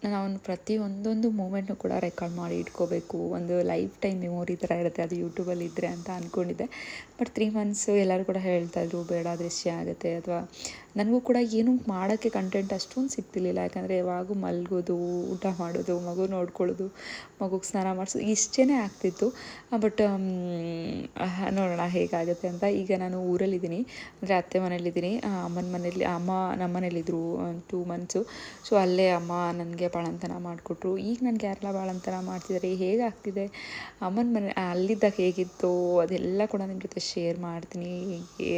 ನಾನು ಪ್ರತಿ ಒಂದೊಂದು ಮೂಮೆಂಟ್ನು ಕೂಡ ರೆಕಾರ್ಡ್ ಮಾಡಿ ಇಟ್ಕೋಬೇಕು. ಒಂದು ಲೈಫ್ ಟೈಮ್ ಮೆಮೊರಿ ಥರ ಇರುತ್ತೆ. ಅದು ಯೂಟ್ಯೂಬಲ್ಲಿ ಇದ್ದರೆ ಅಂತ ಅಂದ್ಕೊಂಡಿದ್ದೆ ಬಟ್ ತ್ರೀ ಮಂತ್ಸು ಎಲ್ಲರೂ ಕೂಡ ಹೇಳ್ತಾಯಿದ್ರು ಬೇಡ ದೃಶ್ಯ ಆಗುತ್ತೆ ಅಥವಾ ನನಗೂ ಕೂಡ ಏನೂ ಮಾಡೋಕ್ಕೆ ಕಂಟೆಂಟ್ ಅಷ್ಟೊಂದು ಸಿಗ್ತಿರ್ಲಿಲ್ಲ. ಯಾಕಂದರೆ ಯಾವಾಗೂ ಮಲಗೋದು, ಊಟ ಮಾಡೋದು, ಮಗು ನೋಡ್ಕೊಳ್ಳೋದು, ಮಗುಗೆ ಸ್ನಾನ ಮಾಡಿಸೋದು ಇಷ್ಟೇ ಆಗ್ತಿತ್ತು. ಬಟ್ ನೋಡೋಣ ಹೇಗಾಗುತ್ತೆ ಅಂತ. ಈಗ ನಾನು ಊರಲ್ಲಿದ್ದೀನಿ ಅಂದರೆ ಅತ್ತೆ ಮನೇಲಿದ್ದೀನಿ ಅಮ್ಮನ ಮನೇಲಿ ಅಮ್ಮ ನಮ್ಮ ಮನೇಲಿದ್ದರು ಟೂ ಮಂತ್ಸು ಸೊ ಅಲ್ಲೇ ಅಮ್ಮ ನನಗೆ ಬಾಳಂತನ ಮಾಡಿಕೊಟ್ರು. ಈಗ ನನಗೆ ಯಾರೆಲ್ಲ ಬಾಳಂತನ ಮಾಡ್ತಿದ್ದಾರೆ ಹೇಗಾಗ್ತಿದೆ? ಅಮ್ಮನ ಮನೆ, ಅಲ್ಲಿದ್ದಾಗ ಹೇಗಿತ್ತು? ಅದೆಲ್ಲ ಕೂಡ ನಿಮ್ಮ ಜೊತೆ ಶೇರ್ ಮಾಡ್ತೀನಿ,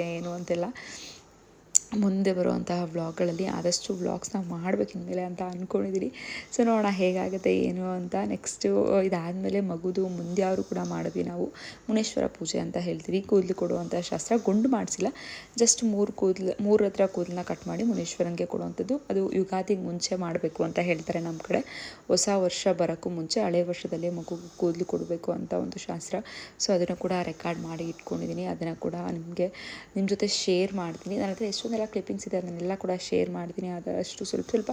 ಏನು ಅಂತೆಲ್ಲ. ಮುಂದೆ ಬರುವಂತಹ ವ್ಲಾಗ್ಗಳಲ್ಲಿ ಆದಷ್ಟು ವ್ಲಾಗ್ಸ್ನ ಮಾಡ್ಬೇಕು ಇನ್ಮೇಲೆ ಅಂತ ಅಂದ್ಕೊಂಡಿದ್ದೀನಿ ಸೊ ನೋಡೋಣ ಹೇಗಾಗುತ್ತೆ, ಏನು ಅಂತ ನೆಕ್ಸ್ಟು ಇದಾದಮೇಲೆ ಮಗುದು ಮುಂದೆ ಅವರು ಕೂಡ ಮಾಡಿದ್ವಿ ನಾವು ಮುನೇಶ್ವರ ಪೂಜೆ ಅಂತ ಹೇಳ್ತೀವಿ. ಕೂದಲು ಕೊಡುವಂಥ ಶಾಸ್ತ್ರ ಗುಂಡು ಮಾಡಿಸಿಲ್ಲ. ಜಸ್ಟ್ ಮೂರು ಕೂದಲು, ಮೂರು ಹತ್ರ ಕೂದಲನ್ನ ಕಟ್ ಮಾಡಿ ಮುನೇಶ್ವರನಿಗೆ ಕೊಡುವಂಥದ್ದು. ಅದು ಯುಗಾದಿಗೆ ಮುಂಚೆ ಮಾಡಬೇಕು ಅಂತ ಹೇಳ್ತಾರೆ ನಮ್ಮ ಕಡೆ. ಹೊಸ ವರ್ಷ ಬರೋಕ್ಕೂ ಮುಂಚೆ ಹಳೆ ವರ್ಷದಲ್ಲೇ ಮಗು ಕೂದಲು ಕೊಡಬೇಕು ಅಂತ ಒಂದು ಶಾಸ್ತ್ರ. ಸೊ ಅದನ್ನು ಕೂಡ ರೆಕಾರ್ಡ್ ಮಾಡಿ ಇಟ್ಕೊಂಡಿದ್ದೀನಿ ಅದನ್ನು ಕೂಡ ನಿಮಗೆ ನಿಮ್ಮ ಜೊತೆ ಶೇರ್ ಮಾಡ್ತೀನಿ. ನನ್ನ ಹತ್ರ ಎಷ್ಟೊಂದೆಲ್ಲ ಕ್ಲಿಪ್ಪಿಂಗ್ಸ್ ಇದೆ, ಅದನ್ನೆಲ್ಲ ಕೂಡ ಶೇರ್ ಮಾಡ್ತೀನಿ. ಆದಷ್ಟು ಸ್ವಲ್ಪ ಸ್ವಲ್ಪ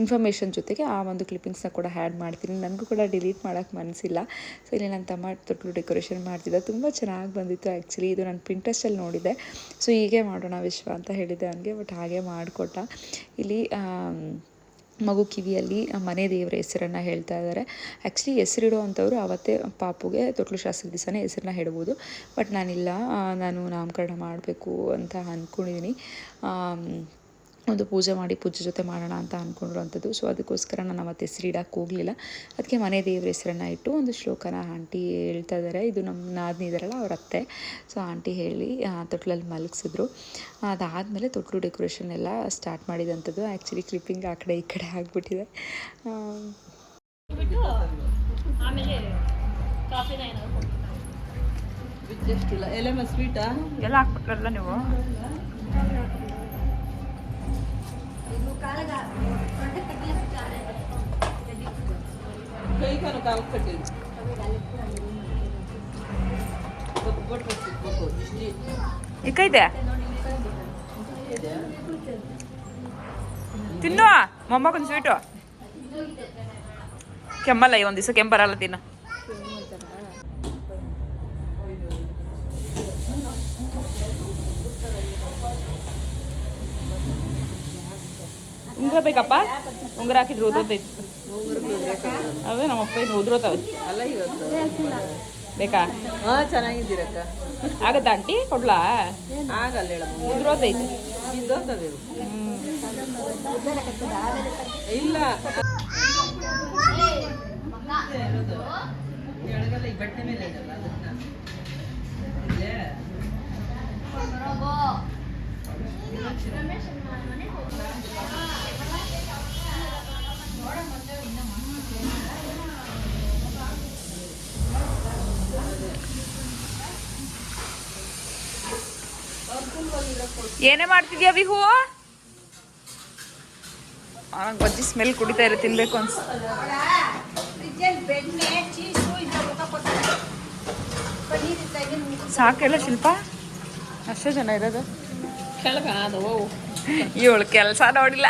ಇನ್ಫಾರ್ಮೇಷನ್ ಜೊತೆಗೆ ಆ ಒಂದು ಕ್ಲಿಪ್ಪಿಂಗ್ಸ್ನ ಕೂಡ ಹ್ಯಾಡ್ ಮಾಡ್ತೀನಿ. ನನಗೂ ಕೂಡ ಡಿಲೀಟ್ ಮಾಡೋಕ್ಕೆ ಮನಸ್ಸಿಲ್ಲ ಸೊ ಇಲ್ಲಿ ನನ್ನ ತಮ್ಮ ತೊಟ್ಟಲು ಡೆಕೋರೇಷನ್ ಮಾಡ್ತಿದ್ದೆ. ತುಂಬ ಚೆನ್ನಾಗಿ ಬಂದಿತ್ತು ಆ್ಯಕ್ಚುಲಿ ಇದು ನಾನು ಪಿಂಟ್ರೆಸ್ಟಲ್ಲಿ ನೋಡಿದೆ ಸೊ ಹೀಗೆ ಮಾಡೋಣ ವಿಶ್ವ ಅಂತ ಹೇಳಿದ್ದೆ ನನಗೆ ಬಟ್ ಹಾಗೆ ಮಾಡಿಕೊಟ್ಟ. ಇಲ್ಲಿ ಮಗು ಕಿವಿಯಲ್ಲಿ ಮನೆ ದೇವರ ಹೆಸರನ್ನು ಹೇಳ್ತಾ ಇದ್ದಾರೆ. ಆ್ಯಕ್ಚುಲಿ ಹೆಸರಿಡೋ ಅಂಥವ್ರು ಆವತ್ತೇ ಪಾಪುಗೆ, ತೊಟ್ಲು ಶಾಸ್ತ್ರದ ದಿವಸನೇ ಹೆಸರನ್ನ ಹೇಳ್ಬೋದು. ಬಟ್ ನಾನಿಲ್ಲ ನಾನು ನಾಮಕರಣ ಮಾಡಬೇಕು ಅಂತ ಅಂದ್ಕೊಂಡಿದ್ದೀನಿ ಒಂದು ಪೂಜೆ ಮಾಡಿ ಪೂಜೆ ಜೊತೆ ಮಾಡೋಣ ಅಂತ ಅಂದ್ಕೊಂಡಿರುವಂಥದ್ದು ಸೊ ಅದಕ್ಕೋಸ್ಕರ ನಾನು ಅವತ್ತು ಹೆಸರು ಇಡೋಕ್ಕೆ ಹೋಗಲಿಲ್ಲ. ಅದಕ್ಕೆ ಮನೆ ದೇವ್ರ ಹೆಸರನ್ನ ಇಟ್ಟು ಒಂದು ಶ್ಲೋಕನ ಆಂಟಿ ಹೇಳ್ತಾ ಇದ್ದಾರೆ ಇದು ನಮ್ಮ ನಾದಿನಿ ಇದಾರಲ್ಲ ಅವ್ರ ಅತ್ತೆ. ಸೊ ಆಂಟಿ ಹೇಳಿ ತೊಟ್ಲಲ್ಲಿ ಮಲಗಿಸಿದ್ರು. ಅದಾದಮೇಲೆ ತೊಟ್ಲು ಡೆಕೋರೇಷನ್ ಎಲ್ಲ ಸ್ಟಾರ್ಟ್ ಮಾಡಿದಂಥದ್ದು. ಆ್ಯಕ್ಚುಲಿ ಕ್ಲಿಪ್ಪಿಂಗ್ ಆ ಕಡೆ ಈ ಕಡೆ ಆಗಿಬಿಟ್ಟಿದೆ. ಎಲ್ಲ ಹಾಕ್ಬಿಟ್ರಲ್ಲ ನೀವು? ಇದು ಕಾಳಗ ದೊಡ್ಡ ಕಟ್ಟಲೆ ಕೈ ಕಾಲು ಕಾಲು ಕಟ್ಟಿಲ್ಲ ಒಬ್ಬಟ್ಟು ಸಿಗ್ಬೇಕು ಇಷ್ಟು ಈಕೈತೆ ತಿನ್ನು ಮೊಮ್ಮಗನ ಸ್ವೀಟು ಕೆಮ್ಮಲ್ಲ ಈ ಒಂದು ದಿವಸ ಕೆಂಪರಲ್ಲ ತಿನ್ನು ಉಂಗುರ ಬೇಕಪ್ಪ? ಉಂಗುರ ಹಾಕಿದ್ರು ಉದ್ರತೈತಿ. ಅದೇ ನಮ್ಮ ಅಪ್ಪ ಇದು ಉದ್ರೋತಾವೆ ಬೇಕಾ? ಹಾಂ ಚೆನ್ನಾಗಿದ್ದೀರಕ್ಕ. ಆಗತ್ತಾ ಆಂಟಿ? ಕೊಡ್ಲಾ? ಆಗಲ್ಲ ಉದ್ರೋತೈತಿ. ಇಲ್ಲ. ಏನೇ ಮಾಡ್ತಿದ್ಯಾ ವಿಹು? ನಂಗೆ ಬಜ್ಜಿ ಸ್ಮೆಲ್ ಕುಡಿತಾ ಇರೋ ತಿನ್ಬೇಕು ಅನ್ಸ ಸಾಕೆಲ್ಲ ಶಿಲ್ಪ? ಅಷ್ಟೇ ಜನ ಇರೋದು? ಕೆಳಗ ಅದು ಇವಳು ಕೆಲಸ ನೋಡಿಲ್ಲ.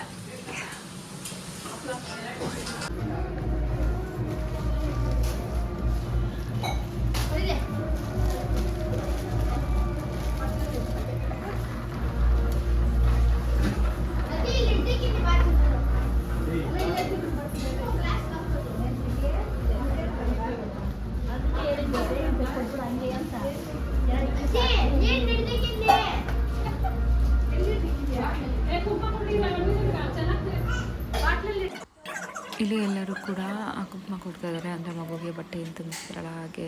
ಏನು ತುಂಬಿಸ್ತಾರಲ್ಲ ಹಾಗೆ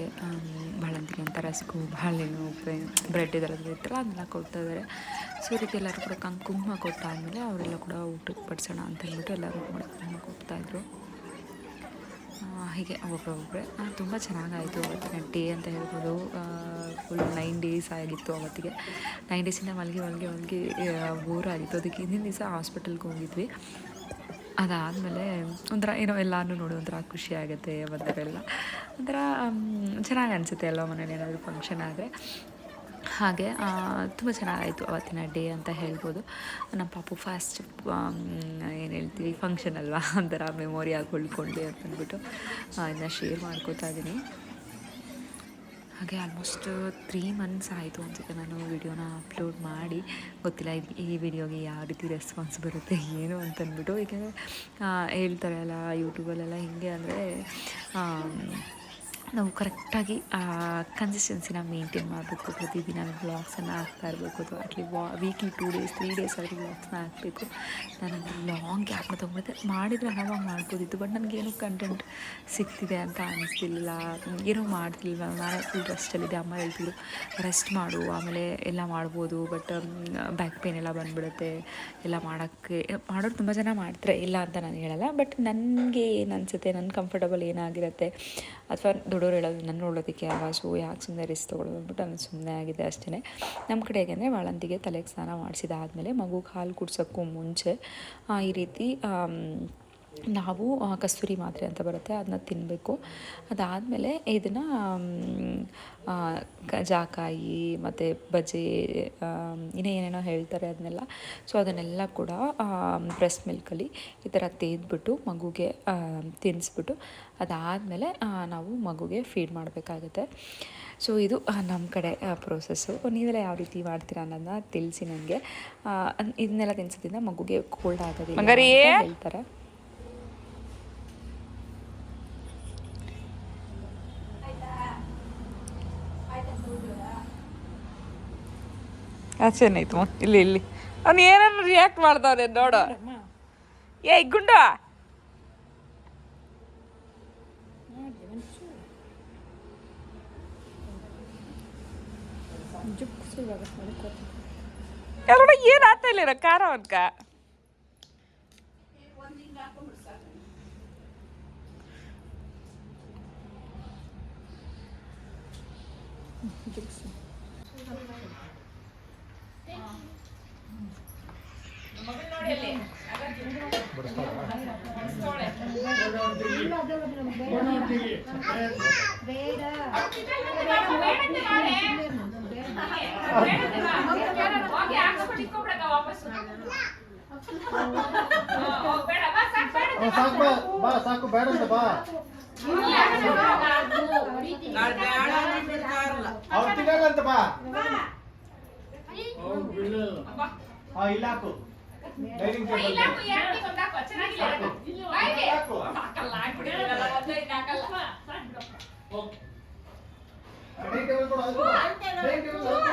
ಬಾಳಂತಿಗೆ ಅಂತ ರಸ್ಕು ಬಾಳೆಹಣ್ಣು ಬ್ರೆಡ್ ಇದೆಲ್ಲ ಇರ್ತಾರಲ್ಲ ಅದನ್ನೆಲ್ಲ ಕೊಡ್ತಾ ಇದ್ದಾರೆ ಸೊ ಇದಕ್ಕೆ ಎಲ್ಲರೂ ಕೂಡ ಕಂಕುಮ ಕೊಟ್ಟಾದಮೇಲೆ ಅವರೆಲ್ಲ ಕೂಡ ಊಟಕ್ಕೆ ಪಡಿಸೋಣ ಅಂತ ಹೇಳ್ಬಿಟ್ಟು ಎಲ್ಲರೂ ಕೂಡ ಕೊಡ್ತಾಯಿದ್ರು ಹೀಗೆ ಒಬ್ಬೊಬ್ಬರೇ ತುಂಬ ಚೆನ್ನಾಗಾಯಿತು ಅವತ್ತಿನ ಡೇ ಅಂತ ಹೇಳ್ಬೋದು. ಫುಲ್ ನೈನ್ ಡೇಸ್ ಆಗಿತ್ತು ಅವತ್ತಿಗೆ. ನೈನ್ ಡೇಸಿಂದ ಮಲಗಿ ಮಲಗಿ ಮಲಗಿ ಬೋರ್ ಆಗಿತ್ತು. ಅದಕ್ಕೆ ಹಿಂದಿನ ದಿವಸ ಹಾಸ್ಪಿಟಲ್ಗೆ ಹೋಗಿದ್ವಿ. ಅದಾದಮೇಲೆ ಒಂಥರ ಏನೋ ಎಲ್ಲಾನು ನೋಡಿ ಒಂಥರ ಖುಷಿ ಆಗುತ್ತೆ ಬಂದವರೆಲ್ಲ ಒಂಥರ ಚೆನ್ನಾಗಿ ಅನಿಸುತ್ತೆ ಎಲ್ಲ ಮನೇಲಿ ಏನಾದರೂ ಫಂಕ್ಷನ್ ಆದರೆ. ಹಾಗೆ ತುಂಬ ಚೆನ್ನಾಗಾಯಿತು ಅವತ್ತಿನ ಡೇ ಅಂತ ಹೇಳ್ಬೋದು. ನಮ್ಮ ಪಾಪು ಫಾಸ್ಟ್ ಏನು ಹೇಳ್ತೀವಿ ಫಂಕ್ಷನ್ ಅಲ್ವಾ? ಒಂಥರ ಮೆಮೊರಿ ಆಗಿ ಉಳ್ಕೊಂಡೆ ಅಂತಂದ್ಬಿಟ್ಟು ಇದನ್ನ ಶೇರ್ ಮಾಡ್ಕೋತಾ ಇದ್ದೀನಿ ಹಾಗೆ ಆಲ್ಮೋಸ್ಟ್ ತ್ರೀ ಮಂತ್ಸ್ ಆಯಿತು ಅನ್ಸುತ್ತೆ ನಾನು ವಿಡಿಯೋನ ಅಪ್ಲೋಡ್ ಮಾಡಿ. ಗೊತ್ತಿಲ್ಲ ಈ ವಿಡಿಯೋಗೆ ಯಾವ ರೀತಿ ರೆಸ್ಪಾನ್ಸ್ ಬರುತ್ತೆ, ಏನು ಅಂತಂದ್ಬಿಟ್ಟು. ಏಕೆಂದರೆ ಹೇಳ್ತಾರೆ ಅಲ್ಲ ಯೂಟ್ಯೂಬಲ್ಲೆಲ್ಲ ಹೇಗೆ ಅಂದರೆ ನಾವು ಕರೆಕ್ಟಾಗಿ ಕನ್ಸಿಸ್ಟೆನ್ಸಿನ ಮೇಂಟೈನ್ ಮಾಡಬೇಕು. ಪ್ರತಿದಿನ ಬ್ಲಾಗ್ಸನ್ನು ಹಾಕ್ತಾ ಇರಬೇಕು. ಅಥವಾ ಅಟ್ಲಿ ವಾ weekly two days three days ಆದರೂ ಬ್ಲಾಗ್ಸ್ನ ಹಾಕಬೇಕು. ನಾನು ಲಾಂಗ್ ಗ್ಯಾಪ್ನ ತೊಗೊಂಡಿದ್ದೆ ಮಾಡಿದರೆ ಆರಾಮಾಗಿ ಮಾಡ್ಬೋದಿತ್ತು ಬಟ್ ನನಗೇನು ಕಂಟೆಂಟ್ ಸಿಗ್ತಿದೆ ಅಂತ ಅನಿಸ್ತಿಲ್ಲ ಏನೂ ಮಾಡ್ತಿಲ್ಲ ನಾನೇ ಫುಲ್ ರೆಸ್ಟಲ್ಲಿದ್ದೆ ಅಮ್ಮ ಹೇಳ್ತಿದ್ರು ರೆಸ್ಟ್ ಮಾಡು. ಆಮೇಲೆ ಎಲ್ಲ ಮಾಡ್ಬೋದು. ಬಟ್ ಬ್ಯಾಕ್ ಪೇನ್ ಎಲ್ಲ ಬಂದುಬಿಡುತ್ತೆ. ಎಲ್ಲ ಮಾಡೋಕ್ಕೆ, ಮಾಡೋರು ತುಂಬ ಜನ ಮಾಡ್ತಾರೆ. ಇಲ್ಲ ಅಂತ ನಾನು ಹೇಳಲ್ಲ. ಬಟ್ ನನಗೆ ಏನು ಅನಿಸುತ್ತೆ? ನನ್ನ ಕಂಫರ್ಟಬಲ್ ಏನಾಗಿರುತ್ತೆ? ಅಥವಾ ದೊಡ್ಡವ್ರು ಹೇಳೋದು ನನ್ನ ನೋಡೋದಕ್ಕೆ ಯಾವ ಸೊ ಯಾಕೆ ಸುಮ್ಮನೆ ರಿಸ್ಕ್ ತೊಗೊಳೋದು ಅಂದ್ಬಿಟ್ಟು ನಾನು ಸುಮ್ಮನೆ ಆಗಿದೆ ಅಷ್ಟೇ ನಮ್ಮ ಕಡೆ ಹೇಗೆಂದರೆ ಬಾಳಂತಿಗೆ ತಲೆಗೆ ಸ್ನಾನ ಮಾಡಿಸಿದಾದ್ಮೇಲೆ ಮಗುಗೆ ಹಾಲು ಕುಡ್ಸೋಕ್ಕೂ ಮುಂಚೆ ಈ ರೀತಿ ನಾವು ಕಸ್ತೂರಿ ಮಾತ್ರೆ ಅಂತ ಬರುತ್ತೆ ಅದನ್ನ ತಿನ್ನಬೇಕು ಅದಾದಮೇಲೆ ಇದನ್ನು ಜಾಕಾಯಿ ಮತ್ತು ಬಜೆ ಇನ್ನೇನೇನೋ ಇನ್ನೂ ಏನೇನೋ ಹೇಳ್ತಾರೆ ಅದನ್ನೆಲ್ಲ. ಸೊ ಅದನ್ನೆಲ್ಲ ಕೂಡ ಬ್ರೆಸ್ಟ್ ಮಿಲ್ಕಲ್ಲಿ ಈ ಥರ ತೆಗೆದ್ಬಿಟ್ಟು ಮಗುಗೆ ತಿನ್ನಿಸ್ಬಿಟ್ಟು ಅದಾದಮೇಲೆ ನಾವು ಮಗುಗೆ ಫೀಡ್ ಮಾಡಬೇಕಾಗುತ್ತೆ. ಸೊ ಇದು ನಮ್ಮ ಕಡೆ ಪ್ರೋಸೆಸ್ಸು ನೀವೆಲ್ಲ ಯಾವ ರೀತಿ ಮಾಡ್ತೀರಾ ಅನ್ನೋದನ್ನ ತಿಳಿಸಿ ನನಗೆ ಇದನ್ನೆಲ್ಲ ತಿನ್ಸೋದ್ರಿಂದ ಮಗುಗೆ ಕೋಲ್ಡ್ ಆಗೋದಿಲ್ಲ ಅಂತ ಹೇಳ್ತಾರೆ ಆಚೆನಾಯ್ತು ಇಲ್ಲಿ ಇಲ್ಲಿ. ಅವ್ನು ಏನಾದ್ರು ರಿಯಾಕ್ಟ್ ಮಾಡ್ದವ್ರೆ, ನೋಡು. ಏಯ್ ಗುಂಡ ಎಲ್ಲೋಡ ಏನು ಆಗ್ತಾ ಇಲ್ಲ ಖಾರ ಅವನ್ಕ? ಸಾಕು ಬಾ ಬಾ ಸಾಕು ಬೇಡ ಅಂತ ಬಾ. ಅವ್ರು ತಿನ್ನಲ್ಲ ಅಂತ ಬಾ. ಹಾ ಇಲ್ಲ ಹಾಕು. ಡೈನಿಂಗ್ ಟೇಬಲ್ ಹಾಕು? ಡೈನಿಂಗ್ ಟೇಬಲ್ ಕೊಡು ಅದು. ಡೈನಿಂಗ್ ಟೇಬಲ್ ಕೊಡು.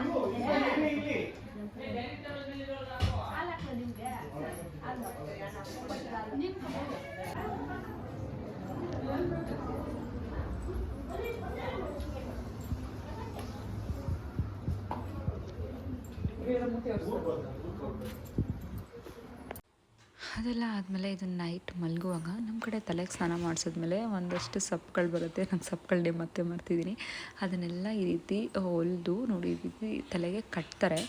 ಇವು, ಇಲ್ಲಿ, ಇಲ್ಲಿ, ಇಲ್ಲಿ. ಅದೆಲ್ಲ ಆದಮೇಲೆ ಇದನ್ನು ನೈಟ್ ಮಲಗುವಾಗ ನಮ್ಮ ಕಡೆ ತಲೆಗೆ ಸ್ನಾನ ಮಾಡಿಸಿದ್ಮೇಲೆ ಒಂದಷ್ಟು ಸಪ್ಪುಗಳು ಬರುತ್ತೆ. ನಾನು ಸಪ್ಪುಗಳ ಡೇ ಮತ್ತೆ ಮಾಡ್ತಿದ್ದೀನಿ. ಅದನ್ನೆಲ್ಲ ಈ ರೀತಿ ಹೊಲಿದು ನೋಡಿ ರೀತಿ ತಲೆಗೆ ಕಟ್ತಾರೆ.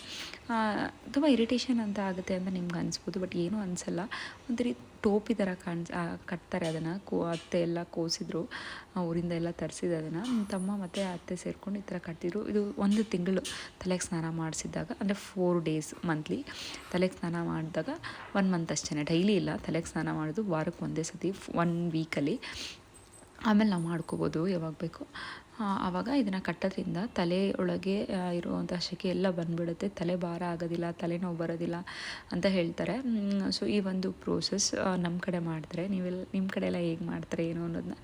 ತುಂಬ ಇರಿಟೇಷನ್ ಅಂತ ಆಗುತ್ತೆ ಅಂತ ನಿಮ್ಗೆ ಅನಿಸ್ಬೋದು ಬಟ್ ಏನೂ ಅನಿಸಲ್ಲ. ಒಂದು ರೀತಿ ಟೋಪಿ ಥರ ಕಾಣಿಸ್ ಕಟ್ತಾರೆ ಅದನ್ನು. ಕೋ, ಅತ್ತೆ ಎಲ್ಲ ಕೋಸಿದ್ರು. ಊರಿಂದ ಎಲ್ಲ ತರಿಸಿದ ಅದನ್ನು. ತಮ್ಮ ಮತ್ತು ಅತ್ತೆ ಸೇರಿಕೊಂಡು ಈ ಥರ ಕಟ್ಟಿದ್ರು ಇದು ಒಂದು ತಿಂಗಳು ತಲೆಗೆ ಸ್ನಾನ ಮಾಡಿಸಿದ್ದಾಗ, ಅಂದರೆ ಫೋರ್ ಡೇಸ್ ಮಂತ್ಲಿ ತಲೆಗೆ ಸ್ನಾನ ಮಾಡಿದಾಗ ಒನ್ ಮಂತ್ ಅಷ್ಟೇ ಡೈಲಿ ಇಲ್ಲ, ತಲೆಗೆ ಸ್ನಾನ ಮಾಡೋದು ವಾರಕ್ಕೆ ಒಂದೇ ಸತಿ ಒನ್ ವೀಕಲ್ಲಿ ಆಮೇಲೆ ನಾವು ಮಾಡ್ಕೋಬೋದು ಯಾವಾಗ ಬೇಕು. ಆವಾಗ ಇದನ್ನು ಕಟ್ಟೋದ್ರಿಂದ ತಲೆ ಒಳಗೆ ಇರುವಂಥ ಶೆಕೆ ಎಲ್ಲ ಬಂದ್ಬಿಡುತ್ತೆ. ತಲೆ ಭಾರ ಆಗೋದಿಲ್ಲ, ತಲೆನೋವು ಬರೋದಿಲ್ಲ ಅಂತ ಹೇಳ್ತಾರೆ. ಸೊ ಈ ಒಂದು ಪ್ರೋಸೆಸ್ ನಮ್ಮ ಕಡೆ ಮಾಡ್ತಾರೆ ನೀವೆಲ್ಲ ನಿಮ್ಮ ಕಡೆ ಎಲ್ಲ ಹೇಗೆ ಮಾಡ್ತಾರೆ, ಏನು ಅನ್ನೋದನ್ನ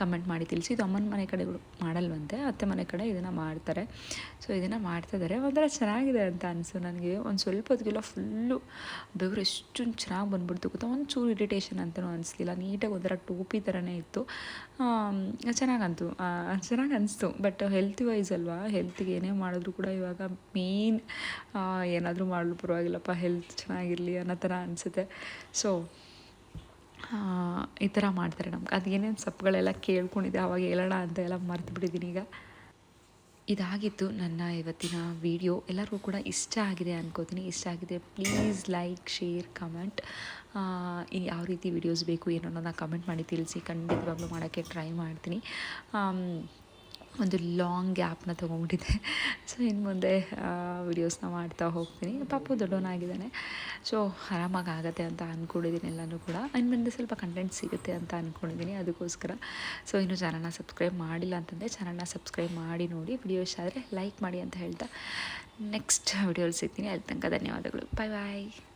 ಕಮೆಂಟ್ ಮಾಡಿ ತಿಳಿಸಿ. ಇದು ಅಮ್ಮನ ಮನೆ ಕಡೆಗಳು ಮಾಡಲ್ವಂತೆ, ಅತ್ತೆ ಮನೆ ಕಡೆ ಇದನ್ನು ಮಾಡ್ತಾರೆ. ಸೊ ಇದನ್ನು ಮಾಡ್ತಿದ್ದಾರೆ ಒಂಥರ ಚೆನ್ನಾಗಿದೆ ಅಂತ ಅನಿಸು ನನಗೆ. ಒಂದು ಸ್ವಲ್ಪ ಹೊತ್ತಿಗೆಲ್ಲ ಫುಲ್ಲು ಬೆವರು ಎಷ್ಟು ಚೆನ್ನಾಗಿ ಬಂದ್ಬಿಡ್ತು ಗೊತ್ತಾ? ಒಂಚೂರು ಇರಿಟೇಷನ್ ಅಂತಲೂ ಅನಿಸ್ಲಿಲ್ಲ. ನೀಟಾಗಿ ಒಂಥರ ಟೋಪಿ ಥರನೇ ಇತ್ತು. ಚೆನ್ನಾಗಂತು. ಚೆನ್ನಾಗಿ ಅನಿಸ್ತು. ಬಟ್ ಹೆಲ್ತ್ ವೈಸ್ ಅಲ್ವಾ ಹೆಲ್ತ್ಗೆ ಏನೇ ಮಾಡಿದ್ರು ಕೂಡ ಇವಾಗ ಮೇನ್ ಏನಾದರೂ ಮಾಡಲು ಪರವಾಗಿಲ್ಲಪ್ಪ ಹೆಲ್ತ್ ಚೆನ್ನಾಗಿರಲಿ ಅನ್ನೋ ಥರ ಅನಿಸುತ್ತೆ. ಸೊ ಈ ಥರ ಮಾಡ್ತಾರೆ ನಮ್ಗೆ. ಅದು ಏನೇನು ಸೊಪ್ಪುಗಳೆಲ್ಲ ಕೇಳ್ಕೊಂಡಿದ್ದೆ ಅವಾಗ ಹೇಳೋಣ ಅಂತ ಎಲ್ಲ ಮರ್ತು ಬಿಟ್ಟಿದ್ದೀನಿ ಈಗ. ಇದಾಗಿತ್ತು ನನ್ನ ಇವತ್ತಿನ ವಿಡಿಯೋ ಎಲ್ಲರಿಗೂ ಕೂಡ ಇಷ್ಟ ಆಗಿದೆ ಅನ್ಕೋತೀನಿ. ಇಷ್ಟ ಆಗಿದೆ ಪ್ಲೀಸ್ ಲೈಕ್ ಶೇರ್ ಕಮೆಂಟ್ ಯಾವ ರೀತಿ ವಿಡಿಯೋಸ್ ಬೇಕು ಏನೋ ನಾನು ಕಮೆಂಟ್ ಮಾಡಿ ತಿಳಿಸಿ. ಖಂಡಿತವಾಗ್ಲೂ ಮಾಡೋಕ್ಕೆ ಟ್ರೈ ಮಾಡ್ತೀನಿ. ಒಂದು ಲಾಂಗ್ ಗ್ಯಾಪ್ನ ತೊಗೊಂಡ್ಬಿಟ್ಟಿದ್ದೆ ಸೊ ಇನ್ನು ಮುಂದೆ ವಿಡಿಯೋಸ್ನ ಮಾಡ್ತಾ ಹೋಗ್ತೀನಿ. ಪಾಪ ದೊಡ್ಡವನಾಗಿದ್ದಾನೆ. ಸೊ ಆರಾಮಾಗಿ ಆಗುತ್ತೆ ಅಂತ ಅಂದ್ಕೊಂಡಿದ್ದೀನಿ ಎಲ್ಲನೂ ಕೂಡ. ಇನ್ನು ಮುಂದೆ ಸ್ವಲ್ಪ ಕಂಟೆಂಟ್ ಸಿಗುತ್ತೆ ಅಂತ ಅಂದ್ಕೊಂಡಿದ್ದೀನಿ ಅದಕ್ಕೋಸ್ಕರ. ಸೊ ಇನ್ನು ಚಾನಲ್ನ ಸಬ್ಸ್ಕ್ರೈಬ್ ಮಾಡಿಲ್ಲ ಅಂತಂದರೆ ಚಾನಲ್ನ ಸಬ್ಸ್ಕ್ರೈಬ್ ಮಾಡಿ ನೋಡಿ. ವಿಡಿಯೋ ಆದರೆ ಲೈಕ್ ಮಾಡಿ ಅಂತ ಹೇಳ್ತಾ ನೆಕ್ಸ್ಟ್ ವಿಡಿಯೋಲಿ ಸಿಗ್ತೀನಿ. ಅಲ್ಲಿ ತನಕ ಧನ್ಯವಾದಗಳು. ಬಾಯ್ ಬಾಯ್